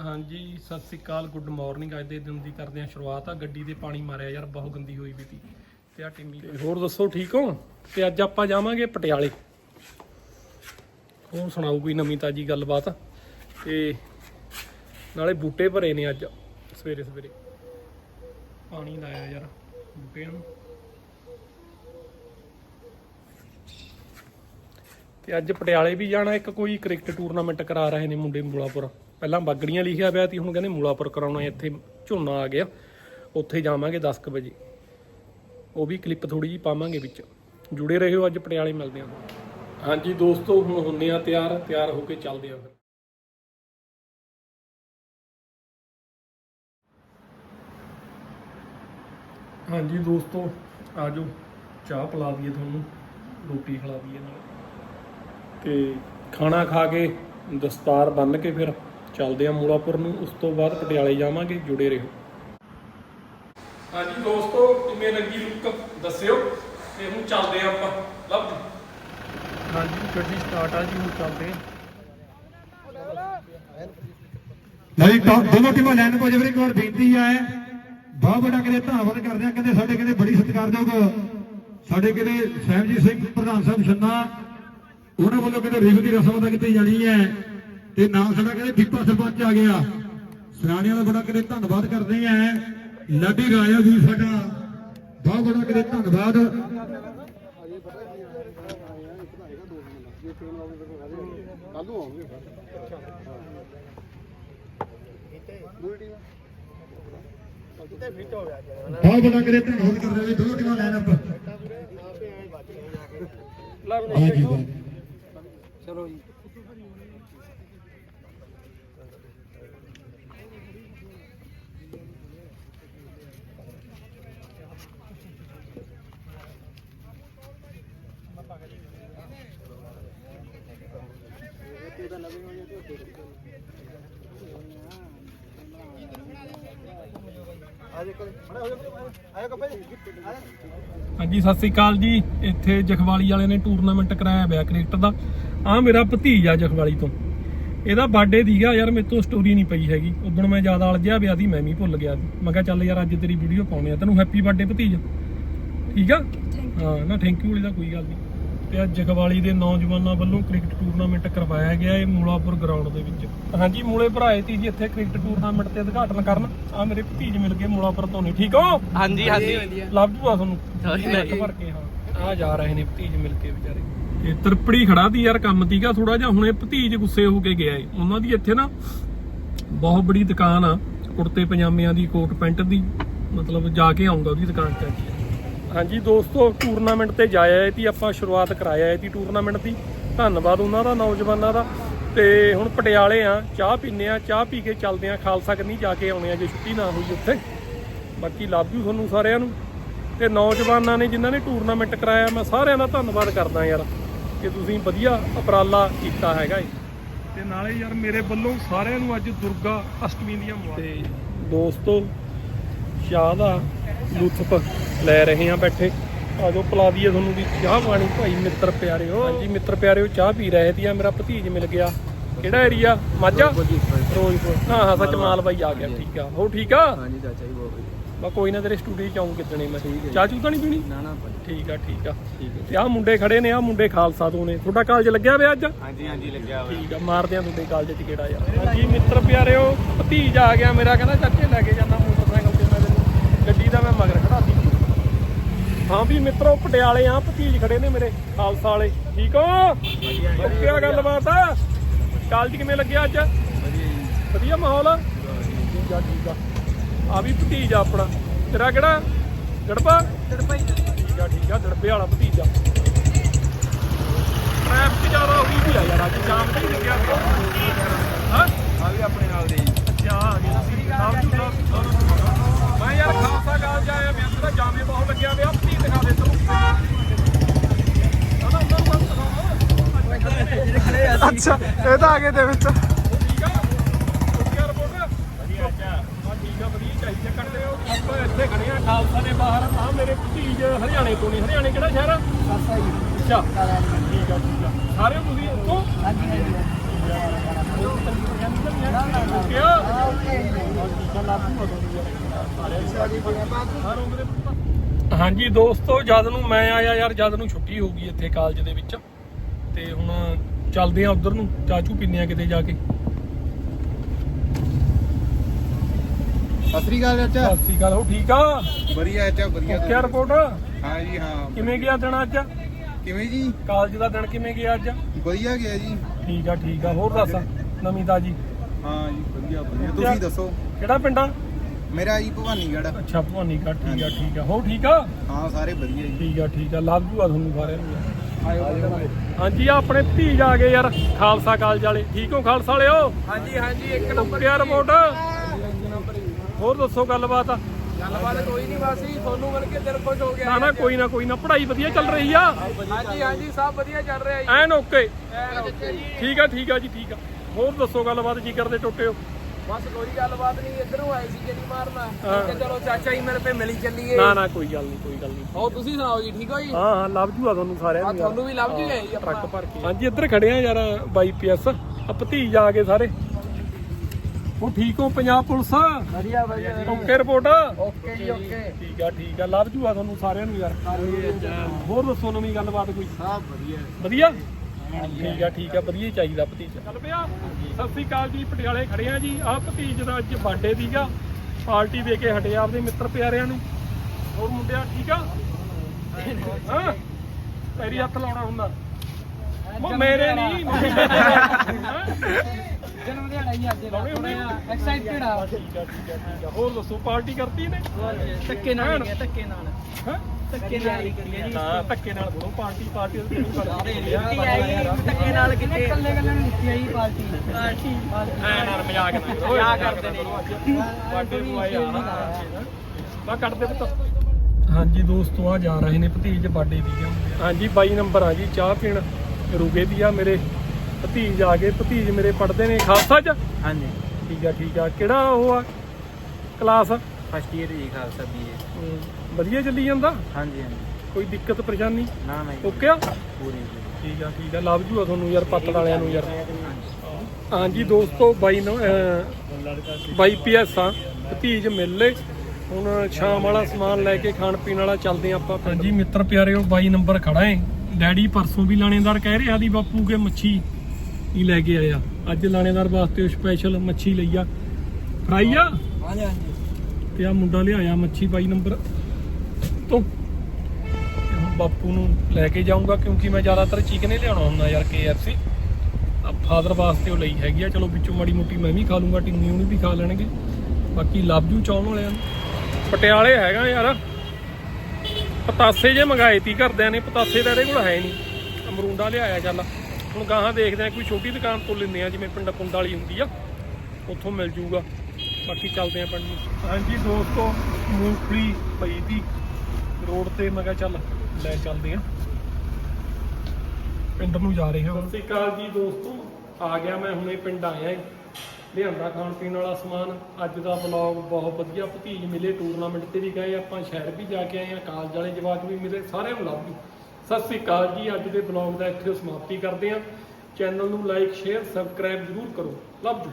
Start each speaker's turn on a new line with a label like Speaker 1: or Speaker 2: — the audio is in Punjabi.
Speaker 1: ਹਾਂਜੀ, ਸਤਿ ਸ੍ਰੀ ਅਕਾਲ, ਗੁੱਡ ਮਾਰਨਿੰਗ। ਅੱਜ ਦੇ ਦਿਨ ਦੀ ਕਰਦੇ ਆ ਸ਼ੁਰੂਆਤ। ਆ ਗੱਡੀ ਦੇ ਪਾਣੀ ਮਾਰਿਆ ਯਾਰ, ਬਹੁਤ ਗੰਦੀ ਹੋਈ ਵੀ ਤੀ। ਤੇ ਆ ਟਿੰਮੀ ਤੇ ਹੋਰ ਦੱਸੋ, ਠੀਕ ਹੋ? ਤੇ ਅੱਜ ਆਪਾਂ ਜਾਵਾਂਗੇ ਪਟਿਆਲੇ। ਹੋਰ ਸੁਣਾਓ ਕੋਈ ਨਵੀਂ ਤਾਜੀ ਗੱਲਬਾਤ? ਤੇ ਨਾਲੇ ਬੂਟੇ ਭਰੇ ਨੇ ਅੱਜ, ਸਵੇਰੇ ਸਵੇਰੇ। ਪਾਣੀ ਲਾਇਆ ਯਾਰ, ਬੂਟਿਆਂ ਨੂੰ। ਤੇ ਅੱਜ ਪਟਿਆਲੇ ਵੀ ਜਾਣਾ, ਇੱਕ ਕੋਈ ਕ੍ਰਿਕਟ ਟੂਰਨਾਮੈਂਟ ਕਰਾ ਰਹੇ ਨੇ ਮੁੰਡੇ ਮੂਲਾਪੁਰ ਪਹਿਲਾਂ ਬਾਗੜੀਆਂ ਲਿਖਿਆ ਪਿਆ ਸੀ, ਹੁਣ ਕਹਿੰਦੇ ਮੂਲਾਪੁਰ ਕਰਾਉਣਾ ਇੱਥੇ ਝੋਨਾ ਆ ਗਿਆ। ਉੱਥੇ ਜਾਵਾਂਗੇ 10:00 ਵਜੇ। ਉਹ ਵੀ ਕਲਿੱਪ ਥੋੜੀ ਜੀ ਪਾਵਾਂਗੇ ਵਿੱਚ। ਜੁੜੇ ਰਹੋ, ਅੱਜ ਪਟਿਆਲੇ ਮਿਲਦੇ ਹਾਂ। ਹਾਂਜੀ ਦੋਸਤੋ, ਹੁਣ ਹੁੰਨੇ ਆ ਤਿਆਰ ਤਿਆਰ ਹੋ ਕੇ ਚੱਲਦੇ ਆ ਫਿਰ। ਹਾਂਜੀ ਦੋਸਤੋ, ਆਜੋ, ਚਾਹ ਪਿਲਾ ਦਈਏ ਤੁਹਾਨੂੰ, ਰੋਟੀ ਖਿਲਾ ਦਈਏ ਨਾਲ। ਤੇ ਖਾਣਾ ਖਾ ਕੇ ਦਸਤਾਰ ਬੰਨ ਕੇ ਫਿਰ ਚੱਲਦੇ ਆ ਮੂਲਾਪੁਰ ਨੂੰ ਉਸ ਤੋਂ ਬਾਅਦ ਪਟਿਆਲੇ ਜਾਵਾਂਗੇ ਜੁੜੇ ਰਹੋ। ਹਾਂਜੀ ਦੋਸਤੋ ਕਿਵੇਂ ਲੱਗੀ ਲੁੱਕ ਦੱਸਿਓ ਤੇ ਹੁਣ ਚੱਲਦੇ ਆ ਆਪਾਂ। ਲੱਭ ਹਾਂਜੀ ਗੱਡੀ ਸਟਾਰਟ ਆ ਜੀ ਹੁਣ ਚੱਲਦੇ ਆ।
Speaker 2: ਨਹੀਂ ਤਾਂ ਦੋਨੋਂ ਟੀਮਾਂ ਲੈਣ ਕੋ ਜਬਰੀ ਇੱਕ ਵਾਰ ਬੇਨਤੀ ਹੈ ਬਹੁਤ ਬੜਾ ਕਿਤੇ ਧੰਨਵਾਦ ਕਰਦੇ ਆ ਕਹਿੰਦੇ ਸਾਡੇ ਕਹਿੰਦੇ ਬੜੀ ਸਤਿਕਾਰਯੋਗ ਸਾਡੇ ਕਹਿੰਦੇ ਸਾਹਿਬਜੀਤ ਸਿੰਘ ਪ੍ਰਧਾਨ ਸਾਹਿਬ ਛੰਨਾ ਉਹਨਾਂ ਵੱਲੋਂ ਕਹਿੰਦੇ ਰਿਵ ਦੀ ਰਸਮ ਅਦਾ ਕੀਤੀ ਜਾਣੀ ਹੈ। ਤੇ ਨਾਲ ਸਾਡਾ ਕਹਿੰਦੇ ਦੀਪਾ ਸਰਪੰਚ ਆ ਗਿਆ। ਸਰਾਣਿਆਂ ਦਾ ਬੜਾ ਕਿਤੇ ਧੰਨਵਾਦ ਕਰਦੇ ਆ ਲਾਡੀ ਰਾਇਆ ਜੀ ਸਾਡਾ ਬਹੁਤ ਬੜਾ ਕਹਿੰਦੇ ਧੰਨਵਾਦ। ਬਹੁਤ ਬੜਾ ਕਿਤੇ ਧੰਨਵਾਦ ਕਰ ਆ ਜੀ ਟੀਮਾਂ ਲੈਣ ਅਪ
Speaker 1: ਚਲੋ ਜੀ। ਹਾਂਜੀ ਸਤਿ ਸ੍ਰੀ ਅਕਾਲ ਜੀ। ਇੱਥੇ ਜਖਵਾਲੀ ਵਾਲੇ ਨੇ ਟੂਰਨਾਮੈਂਟ ਕਰਾਇਆ ਹੋਇਆ ਕ੍ਰਿਕਟ ਦਾ। ਆ ਮੇਰਾ ਭਤੀਜਾ ਜਖਵਾਲੀ ਤੋਂ। ਇਹਦਾ ਬਰਥਡੇ ਦੀਗਾ ਯਾਰ ਮੇਰੇ ਤੋਂ ਸਟੋਰੀ ਨਹੀਂ ਪਈ ਹੈਗੀ। ਉਦੋਂ ਮੈਂ ਜ਼ਿਆਦਾ ਅਲਝਿਆ ਪਿਆ ਸੀ ਮੈਂ ਵੀ ਭੁੱਲ ਗਿਆ ਸੀ। ਮੈਂ ਕਿਹਾ ਚੱਲ ਯਾਰ ਅੱਜ ਤੇਰੀ ਵੀਡੀਓ ਪਾਉਣੇ ਆ। ਤੈਨੂੰ ਹੈਪੀ ਬਰਥਡੇ ਭਤੀਜ। ਠੀਕ ਆ? ਹਾਂ ਨਾ ਥੈਂਕ ਯੂ ਵਾਲੀ ਦਾ ਕੋਈ ਗੱਲ ਨਹੀਂ। ਤੇ ਅੱਜ ਜਗਵਾਲੀ ਦੇ ਨੌਜਵਾਨਾਂ ਵੱਲੋਂ ਕ੍ਰਿਕਟ ਟੂਰਨਾਮੈਂਟ ਕਰਵਾਇਆ ਗਿਆ ਇਹ ਮੂਲਾਪੁਰ ਗਰਾਊਂਡ ਦੇ ਵਿੱਚ। ਹਾਂਜੀ ਮੂਲੇ ਭਰਾਏ ਤੀ ਜੀ ਇੱਥੇ ਕ੍ਰਿਕਟ ਟੂਰਨਾਮੈਂਟ ਤੇ ਉਦਘਾਟਨ ਕਰਨ। ਆ ਮੇਰੇ ਭਤੀਜ ਮਿਲ ਗਏ ਮੂਲਾਪੁਰ ਤੋਂ ਨੇ। ਠੀਕ ਹੋ?
Speaker 3: ਹਾਂਜੀ ਹਾਂਜੀ।
Speaker 1: ਲੱਭ ਜੂਆ ਤੁਹਾਨੂੰ? ਨੈਟ ਭਰ ਕੇ ਹਾਂ। ਆ ਜਾ ਰਹੇ ਨੇ ਭਤੀਜ ਮਿਲ ਕੇ ਵਿਚਾਰੇ। ਤੇ ਤਰਪੜੀ ਖੜਾ ਤੀ ਯਾਰ ਕੰਮ ਤੀਗਾ ਥੋੜਾ ਜਿਹਾ। ਹੁਣੇ ਭਤੀਜ ਗੁੱਸੇ ਹੋ ਕੇ ਗਿਆ ਏ। ਉਹਨਾਂ ਦੀ ਇੱਥੇ ਨਾ ਬਹੁਤ ਬੜੀ ਦੁਕਾਨ ਆ। ਕੁੜਤੇ ਪਜਾਮਿਆਂ ਦੀ ਕੋਟ ਪੈਂਟ ਦੀ। ਮਤਲਬ ਜਾ ਕੇ ਆਉਂਗਾ ਉਹਦੀ ਦੁਕਾਨ ਤੇ ਅੱਜ ਹਾਂਜੀ ਦੋਸਤੋ ਟੂਰਨਾਮੈਂਟ ਤੇ ਜਾਇਆ ਏ ਤੀ ਆਪਾਂ ਸ਼ੁਰੂਆਤ ਕਰਾਇਆ ਏ ਤੀ ਟੂਰਨਾਮੈਂਟ ਦੀ। ਧੰਨਵਾਦ ਉਹਨਾਂ ਦਾ ਨੌਜਵਾਨਾਂ ਦਾ। ਤੇ ਹੁਣ ਪਟਿਆਲੇ ਆ ਚਾਹ ਪੀਨੇ ਆ ਚਾਹ ਪੀ ਕੇ ਚੱਲਦੇ ਆ ਖਾਲਸਾ ਕੰਨੀ ਜਾ ਕੇ ਆਉਣੇ ਆ ਜੇ ਛੁੱਟੀ ਨਾ ਹੋਈ ਉੱਥੇ। ਬਾਕੀ ਲਵ ਯੂ ਤੁਹਾਨੂੰ ਸਾਰਿਆਂ ਨੂੰ। ਤੇ ਨੌਜਵਾਨਾਂ ਨੇ ਜਿਨ੍ਹਾਂ ਨੇ ਟੂਰਨਾਮੈਂਟ ਕਰਾਇਆ ਮੈਂ ਸਾਰਿਆਂ ਦਾ ਧੰਨਵਾਦ ਕਰਦਾ ਯਾਰ ਕਿ ਤੁਸੀਂ ਵਧੀਆ ਉਪਰਾਲਾ ਕੀਤਾ ਹੈਗਾ ਏ ਤੇ ਨਾਲੇ ਯਾਰ ਮੇਰੇ ਵੱਲੋਂ ਸਾਰਿਆਂ ਨੂੰ ਅੱਜ ਦੁਰਗਾ ਅਸ਼ਟਮੀ ਦੀਆਂ ਮੁਬਾਰਕਾਂ। ਤੇ ਦੋਸਤੋ ਚਾਹ ਦਾ ਲੁਤਫ ਲੈ ਰਹੇ ਆ ਬੈਠੇ। ਆਜੋ ਪਿਲਾ ਦਈਏ ਤੁਹਾਨੂੰ ਵੀ ਚਾਹ ਪਾਣੀ। ਭਾਈ ਮਿੱਤਰ ਪਿਆਰਿਓ। ਹਾਂਜੀ ਮਿੱਤਰ ਪਿਆਰਿਓ ਚਾਹ ਪੀ ਰਹੇ ਸੀ ਆ ਮੇਰਾ ਭਤੀਜ ਮਿਲ ਗਿਆ। ਕਿਹੜਾ ਏਰੀਆ ਮਾਝਾ? ਫਿਰੋਜ਼ਪੁਰ ਹਾਂ ਹਾਂ ਸੱਚ ਮਾਲ ਬਾਈ ਆ ਗਿਆ ਠੀਕ ਆ। ਹੋ ਠੀਕ ਆ?
Speaker 3: ਹਾਂਜੀ ਚਾਚਾ ਜੀ ਬਹੁਤ ਵਧੀਆ।
Speaker 1: ਬਾ ਕੋਈ ਨਾ ਤੇਰੇ ਸਟੂਡੀਓ ਚ ਆਉਂ ਕਿੱਦਣੇ ਮੈਂ। ਚਾਹ ਚੂ ਤਾਂ ਨਹੀਂ ਪੀਣੀ?
Speaker 3: ਨਾ ਨਾ
Speaker 1: ਠੀਕ ਆ ਠੀਕ ਆ। ਤੇ ਆ ਮੁੰਡੇ ਖੜੇ ਨੇ ਆ ਮੁੰਡੇ ਖਾਲਸਾ ਤੋਂ ਨੇ। ਤੁਹਾਡਾ ਕਾਲਜ ਲੱਗਿਆ ਹੋਇਆ ਅੱਜ?
Speaker 3: ਹਾਂਜੀ ਹਾਂਜੀ ਲੱਗਿਆ ਹੋਇਆ
Speaker 1: ਠੀਕ ਆ ਮਾਰਦੇ ਆ ਤੁਹਾਡੇ ਕਾਲਜ ਚ ਕਿਹੜਾ ਯਾਰ ਹਾਂਜੀ ਮਿੱਤਰ ਪਿਆਰਿਓ ਭਤੀਜ ਆ ਗਿਆ ਮੇਰਾ ਕਹਿੰਦਾ ਚਾਚੇ ਲੈ ਕੇ ਜਾਂਦਾ ਮੋਟਰਸਾਈਕਲ ਤੇ ਮੈਂ ਤੈਨੂੰ ਗੱਡੀ ਦਾ ਮੈਂ ਮਗਰ ਖੜਾ ਦੀ ਹਾਂ ਵੀ ਮਿੱਤਰੋ ਪਟਿਆਲੇ ਆ ਭਤੀਜ ਖੜੇ ਨੇ ਮੇਰੇ ਖਾਲਸਾ ਵਾਲੇ। ਠੀਕ ਹੋ? ਓਕੇ ਆ ਗੱਲਬਾਤ ਆ। ਕਾਲਜ ਕਿਵੇਂ ਲੱਗਿਆ ਅੱਜ? ਵਧੀਆ ਮਾਹੌਲ ਠੀਕ ਆ ਠੀਕ ਆ। ਆ ਵੀ ਭਤੀਜਾ ਆਪਣਾ। ਤੇਰਾ ਕਿਹੜਾ? ਗੜਪਾ ਗੜਪਾ ਠੀਕ ਆ ਠੀਕ ਆ ਗੜਪੇ ਵਾਲਾ ਭਤੀਜਾ ਟ੍ਰੈਫਿਕ ਜ਼ਿਆਦਾ ਹੋਈ ਵੀ ਆ ਯਾਰ ਅੱਜ ਜਾਮ ਤੇ ਹੀ ਲੱਗਿਆ। ਹਾਂ?
Speaker 3: ਆ ਵੀ ਆਪਣੇ ਨਾਲ ਦੇ ਜੀ।
Speaker 1: ਅੱਛਾ ਆ ਗਏ ਤੁਸੀਂ ਨਾਮ ਜੂ ਸਾਹਿਬ ਮੈਂ ਯਾਰ ਖਾਲਸਾ ਕਾਲਜ ਆਇਆ ਮੈਂ ਤਾਂ ਜਾਮੇ ਬਹੁਤ ਲੱਗਿਆ ਪਿਆ ਭਤੀਜ ਦਿਖਾ ਦੇ ਤੂੰ
Speaker 3: ਅੱਛਾ ਇਹ ਤਾਂ ਆਗੇ ਦੇ ਵਿੱਚ।
Speaker 1: ਠੀਕ ਆ? ਓਕੇ ਰਿਪੋਰਟ ਵਧੀਆ ਅੱਛਾ। ਠੀਕ ਆ ਵਧੀਆ ਚਾਹੀਦਾ ਕਰਦੇ ਹੋ ਆਪਾਂ ਇੱਥੇ ਖੜੇ ਆ ਖਾਲਸਾ ਦੇ ਬਾਹਰ। ਆ ਮੇਰੇ ਭਤੀਜ ਹਰਿਆਣੇ ਤੋਂ ਨਹੀਂ ਹਰਿਆਣੇ ਕਿਹੜਾ ਸ਼ਹਿਰ ਆ? ਅੱਛਾ। ਠੀਕ ਆ ਠੀਕ ਆ। ਸਾਰੇ ਤੁਸੀਂ ਉੱਥੋਂ ਹਾਂਜੀ ਹਾਂਜੀ ਓਕੇ ਹਾਂਜੀ ਦੋਸਤੋ ਜਦ ਨੂੰ ਮੈਂ ਆਇਆ ਯਾਰ ਜਦ ਨੂੰ ਛੁੱਟੀ ਹੋ ਗਈ ਇੱਥੇ ਕਾਲਜ ਦੇ ਵਿੱਚ। ਤੇ ਹੁਣ ਚੱਲਦੇ ਆ ਉਧਰ ਨੂੰ ਚਾਚੂ ਪੀਨੇ ਆ ਕਿਤੇ ਜਾ ਕੇ।
Speaker 3: ਸਤਿ ਸ੍ਰੀ ਅਕਾਲ ਚਾਚਾ।
Speaker 1: ਸਤਿ ਸ਼੍ਰੀ ਅਕਾਲ ਹੋ ਠੀਕ ਆ?
Speaker 3: ਵਧੀਆ ਚਾਚਾ ਵਧੀਆ
Speaker 1: ਓਕੇ ਰਿਪੋਰਟ
Speaker 3: ਹਾਂ ਜੀ ਹਾਂ।
Speaker 1: ਕਿਵੇਂ ਗਿਆ ਦਿਨ ਅੱਜ?
Speaker 3: ਕਿਵੇਂ ਜੀ?
Speaker 1: ਕਾਲਜ ਦਾ ਦਿਨ ਕਿਵੇਂ ਗਿਆ ਅੱਜ?
Speaker 3: ਵਧੀਆ ਗਿਆ ਜੀ।
Speaker 1: ਠੀਕ ਆ ਠੀਕ ਆ ਹੋਰ ਦੱਸ ਨਵੀਂ ਤਾਜੀ।
Speaker 3: ਹਾਂ ਜੀ ਵਧੀਆ ਵਧੀਆ। ਤੁਸੀਂ ਦੱਸੋ?
Speaker 1: ਕਿਹੜਾ ਪਿੰਡਾ
Speaker 3: ਮੇਰਾ ਜੀ ਭਵਾਨੀਗੜ੍ਹ।
Speaker 1: ਅੱਛਾ ਭਵਾਨੀ ਕਾ ਠੀਕ ਆ ਠੀਕ ਆ। ਹੋ ਠੀਕ ਆ?
Speaker 3: ਹਾਂ ਸਾਰੇ ਵਧੀਆ ਜੀ।
Speaker 1: ਠੀਕ ਆ ਠੀਕ ਆ। ਲੱਭ ਜੂਆ ਤੁਹਾਨੂੰ ਸਾਰਿਆਂ ਨੂੰ। ਹਾਂਜੀ ਆ ਆਪਣੇ ਭਤੀਜ ਆ ਗਏ ਯਾਰ ਖਾਲਸਾ ਕਾਲਜ ਵਾਲੇ। ਠੀਕ ਹੋ ਖਾਲਸਾ ਵਾਲਿਓ?
Speaker 3: ਹਾਂਜੀ ਹਾਂਜੀ ਇੱਕ
Speaker 1: ਓਕੇ ਆ ਰਿਪੋਰਟ ਹੋਰ ਦੱਸੋ ਗੱਲਬਾਤ?
Speaker 3: ਗੱਲਬਾਤ ਕੋਈ ਨਹੀਂ ਬਾਸੀ ਤੁਹਾਨੂੰ ਮਿਲ ਕੇ ਦਿਲ ਖੁਸ਼ ਹੋ ਗਿਆ।
Speaker 1: ਨਾ ਨਾ ਕੋਈ ਨਾ ਕੋਈ ਨਾ। ਪੜ੍ਹਾਈ ਵਧੀਆ ਚੱਲ ਰਹੀ ਆ?
Speaker 3: ਹਾਂਜੀ ਹਾਂਜੀ ਸਭ ਵਧੀਆ ਚੱਲ ਰਿਹਾ ਜੀ।
Speaker 1: ਐਨ ਓਕੇ।
Speaker 3: ਐਨ ਓਕੇ ਜੀ।
Speaker 1: ਠੀਕ ਆ ਠੀਕ ਆ ਜੀ ਠੀਕ ਆ। ਹੋਰ ਦੱਸੋ ਗੱਲਬਾਤ ਕੀ ਕਰਦੇ ਟੁੱਟੇ ਹੋ?
Speaker 3: ਬਸ ਕੋਈ ਗੱਲਬਾਤ ਨਹੀਂ ਇੱਧਰੋਂ ਆਏ ਸੀ ਜਿਹੜੀ ਮਾਰਨਾ।
Speaker 1: ਹਾਂ।
Speaker 3: ਕਿਹਾ ਚਲੋ ਚਾਚਾ ਜੀ ਮੇਰੇ ਤੇ ਮਿਲੀ ਚੱਲੀਏ।
Speaker 1: ਨਾ ਨਾ ਕੋਈ ਗੱਲ ਨਹੀਂ ਕੋਈ ਗੱਲ ਨਹੀਂ।
Speaker 3: ਹੋਰ ਤੁਸੀਂ ਸੁਣਾਓ ਜੀ ਠੀਕ ਹੋ ਜੀ?
Speaker 1: ਹਾਂ ਹਾਂ ਲੱਭ ਜੂਆ ਤੁਹਾਨੂੰ ਸਾਰਿਆਂ ਨੂੰ।
Speaker 3: ਤੁਹਾਨੂੰ ਵੀ ਲੱਭ ਜੂ ਜੀ
Speaker 1: ਟਰੱਕ ਭਰ ਕੇ। ਹਾਂਜੀ ਇੱਧਰ ਖੜੇ ਆ ਯਾਰ ਬਾਈ ਪੀਐਸ ਆ ਭਤੀਜ ਆ ਗਏ ਸਾਰੇ। ਉਹ ਠੀਕ ਹੋ ਪੰਜਾਬ ਪੁਲਿਸ?
Speaker 3: ਵਧੀਆ ਵਧੀਆ।
Speaker 1: Okay report?
Speaker 3: ਓਕੇ ਜੀ ਓਕੇ।
Speaker 1: ਠੀਕ ਆ ਠੀਕ ਆ ਲੱਭ ਜੂਆ ਤੁਹਾਨੂੰ ਸਾਰਿਆਂ ਨੂੰ ਯਾਰ। ਹੋਰ ਦੱਸੋ ਨਵੀਂ ਗੱਲਬਾਤ ਕੋਈ?
Speaker 3: ਸਭ ਵਧੀਆ।
Speaker 1: ਵਧੀਆ? ਠੀਕ ਆ ਠੀਕ ਆ ਵਧੀਆ ਹੀ ਚਾਹੀਦਾ ਭਤੀਜਾ। ਚੱਲ ਪਿਆ। ਸਤਿ ਸ੍ਰੀ ਅਕਾਲ ਜੀ ਪਟਿਆਲੇ ਖੜੇ ਆ ਜੀ। ਆਹ ਭਤੀਜ ਦਾ ਅੱਜ ਬਰਥਡੇ ਸੀਗਾ ਪਾਰਟੀ ਦੇ ਕੇ ਹਟੇ ਆਪਦੇ ਮਿੱਤਰ ਪਿਆਰਿਆਂ ਨੂੰ। ਹੋਰ ਮੁੰਡਿਆ ਠੀਕ ਆ? ਹਾਂ। ਪੈਰੀ ਹੱਥ ਲਾਉਣਾ ਹੁੰਦਾ। ਮੇਰੇ ਨਹੀਂ।
Speaker 3: ਜਨਮ ਦਿਹਾੜਾ ਹੀ ਅੱਜ
Speaker 1: ਲਾਉਣੇ ਹੁੰਦੇ ਆ
Speaker 3: ਐਕਸਾਈਟਡ ਆ
Speaker 1: ਠੀਕ ਆ। ਠੀਕ ਆ ਠੀਕ ਆ ਹੋਰ ਦੱਸੋ ਪਾਰਟੀ ਕਰਤੀ ਨੇ
Speaker 3: ਧੱਕੇ ਨਾਲ ਹੀ? ਧੱਕੇ ਨਾਲ।
Speaker 1: ਹਾਂ?
Speaker 3: ਧੱਕੇ ਨਾਲ ਹੀ ਕਰੀਏ ਜੀ।
Speaker 1: ਨਾ ਧੱਕੇ ਨਾਲ ਬੋਲੋ ਪਾਰਟੀ ਪਾਰਟੀ ਦਾ ਕਿਹਨੂੰ ਕਰਦੇ
Speaker 3: ਧੱਕੇ ਨਾਲ ਕਿਤੇ ਕੱਲੇ ਕੱਲੇ ਨੂੰ ਦਿੱਤੀ ਆਈ ਪਾਰਟੀ। ਪਾਰਟੀ।
Speaker 1: ਐ ਨਾਲ ਮਜ਼ਾਕ ਨਾ ਕਰੋ
Speaker 3: ਮਜ਼ਾਕ ਕਰਦੇ ਨੇ।
Speaker 1: ਬਾਡੇ ਨੂੰ ਆਏ ਆ। ਮੈਂ ਕੱਟ ਦੇ ਪੁੱਤ। ਹਾਂਜੀ ਦੋਸਤੋ ਆ ਜਾ ਰਹੇ ਨੇ ਭਤੀਜ ਬਾਡੇ ਦੀ। ਹਾਂਜੀ 22 ਨੰਬਰ ਆ ਜੀ ਚਾਹ ਪੀਣ ਰੁਗੇ ਦੀ ਆ ਮੇਰੇ। ਭਤੀਜ ਆ ਗਏ ਭਤੀਜ ਮੇਰੇ ਪੜਦੇ ਨੇ ਖਾਲਸਾ ਚ।
Speaker 3: ਹਾਂਜੀ।
Speaker 1: ਠੀਕ ਆ ਠੀਕ ਆ। ਕਿਹੜਾ ਉਹ ਆ? ਕਲਾਸ?
Speaker 3: ਫਸਟ ਈਅਰ ਜੀ ਖਾਲਸਾ ਬੀਏ
Speaker 1: ਵਧੀਆ ਚੱਲੀ ਜਾਂਦਾ?
Speaker 3: ਹਾਂਜੀ ਹਾਂਜੀ।
Speaker 1: ਕੋਈ ਦਿੱਕਤ ਪਰੇਸ਼ਾਨੀ?
Speaker 3: ਨਾ ਨਹੀਂ
Speaker 1: ਓਕੇ ਆ?
Speaker 3: ਪੂਰੀ
Speaker 1: ਠੀਕ ਆ ਠੀਕ ਆ। ਲੱਭ ਜੂਆ ਤੁਹਾਨੂੰ ਯਾਰ ਪੱਤ ਵਾਲਿਆਂ ਨੂੰ ਯਾਰ। ਹਾਂਜੀ। ਦੋਸਤੋ ਬਾਈ ਨੂੰ ਬਾਈ ਪੀਐਸ ਆ। ਭਤੀਜ ਮਿਲ। ਲੈ ਹੁਣ ਸ਼ਾਮ ਵਾਲਾ ਸਮਾਨ ਲੈ ਕੇ ਖਾਣ ਪੀਣ ਵਾਲਾ ਚੱਲਦੇ ਆ ਆਪਾਂ ਹਾਂਜੀ ਮਿੱਤਰ ਪਿਆਰਿਓ 22 ਨੰਬਰ ਖੜਾ ਏ। ਡੈਡੀ ਪਰਸੋਂ ਵੀ ਲਾਣੇਦਾਰ ਕਹਿ ਰਿਹਾ ਦੀ ਬਾਪੂ ਕੇ ਮੱਛੀ। ਹੀ ਲੈ ਕੇ ਆਇਆ। ਅੱਜ ਲਾਣੇਦਾਰ ਵਾਸਤੇ ਸਪੈਸ਼ਲ ਮੱਛੀ ਲਈ ਆ। ਫਰਾਈ ਆ?
Speaker 3: ਹਾਂਜੀ ਹਾਂਜੀ।
Speaker 1: ਤੇ ਆ ਮੁੰਡਾ ਲਿਆਇਆ ਮੱਛੀ 22 ਨੰਬਰ। ਤੋਂ ਬਾਪੂ ਨੂੰ ਲੈ ਕੇ ਜਾਊਂਗਾ ਕਿਉਂਕਿ ਮੈਂ ਜ਼ਿਆਦਾਤਰ ਚਿਕਨ ਹੀ ਲਿਆਉਣਾ ਹੁੰਦਾ ਯਾਰ KFC ਆ ਫਾਦਰ ਵਾਸਤੇ ਉਹ ਲਈ ਹੈਗੀ ਆ। ਚਲੋ ਵਿੱਚੋਂ ਮਾੜੀ ਮੋਟੀ ਮੈਂ ਵੀ ਖਾ ਲੂੰਗਾ ਟਿੰਨੀ ਉਹਨੂੰ ਵੀ ਖਾ ਲੈਣਗੇ। ਬਾਕੀ ਲਵ ਜੂ ਚਾਹਣ ਵਾਲਿਆਂ ਨੂੰ। ਪਟਿਆਲੇ ਹੈਗਾ ਯਾਰ। ਪਤਾਸੇ ਜੇ ਮੰਗਾਏ ਤੀ ਘਰਦਿਆਂ ਨੇ ਪਤਾਸੇ ਤਾਂ ਇਹਦੇ ਕੋਲ ਹੈ ਨਹੀਂ। ਅਮਰੂੰਡਾ ਲਿਆਇਆ ਚੱਲ। ਹੁਣ ਗਾਹਾਂ ਦੇਖਦੇ ਆ ਕੋਈ ਛੋਟੀ ਦੁਕਾਨ ਤੋਂ ਲੈਂਦੇ ਆ ਜਿਵੇਂ ਪਿੰਡ ਪੁੰਡ ਵਾਲੀ ਹੁੰਦੀ ਆ ਉੱਥੋਂ ਮਿਲ ਜੂਗਾ। ਬਾਕੀ ਚੱਲਦੇ ਆ ਪਿੰਡ ਨੂੰ। ਹਾਂਜੀ ਦੋਸਤੋ ਮੂੰਗਫਲੀ ਪਈ ਦੀ ਰੋਡ ਤੇ ਮੈਂ ਕਿਹਾ ਚੱਲ ਲੈ ਚੱਲਦੇ ਆ ਪਿੰਡ ਨੂੰ ਜਾ ਰਹੇ ਹਾਂ ਸਤਿ ਸ਼੍ਰੀ ਅਕਾਲ ਜੀ ਦੋਸਤੋ। ਆ ਗਿਆ ਮੈਂ ਹੁਣੇ ਪਿੰਡ ਆਇਆ ਏ ਲਿਆਂਦਾ ਖਾਣ ਪੀਣ ਵਾਲਾ ਸਮਾਨ। ਅੱਜ ਦਾ ਵਲੌਗ ਬਹੁਤ ਵਧੀਆ ਭਤੀਜ ਮਿਲੇ। ਟੂਰਨਾਮੈਂਟ ਤੇ ਵੀ ਗਏ ਆਪਾਂ ਸ਼ਹਿਰ ਵੀ ਜਾ ਕੇ ਆਏ ਆ ਕਾਲਜ ਵਾਲੇ ਜਵਾਕ ਵੀ ਮਿਲੇ ਸਾਰਿਆਂ ਨੂੰ ਲੱਭ ਗਈ ਸਤਿ ਸ਼੍ਰੀ ਅਕਾਲ ਜੀ, ਅੱਜ ਦੇ ਵਲੌਗ ਦਾ ਇੱਥੇ ਸਮਾਪਤੀ ਕਰਦੇ ਹਾਂ। ਚੈਨਲ ਨੂੰ ਲਾਈਕ ਸ਼ੇਅਰ ਸਬਸਕ੍ਰਾਈਬ ਜ਼ਰੂਰ ਕਰੋ। Love you.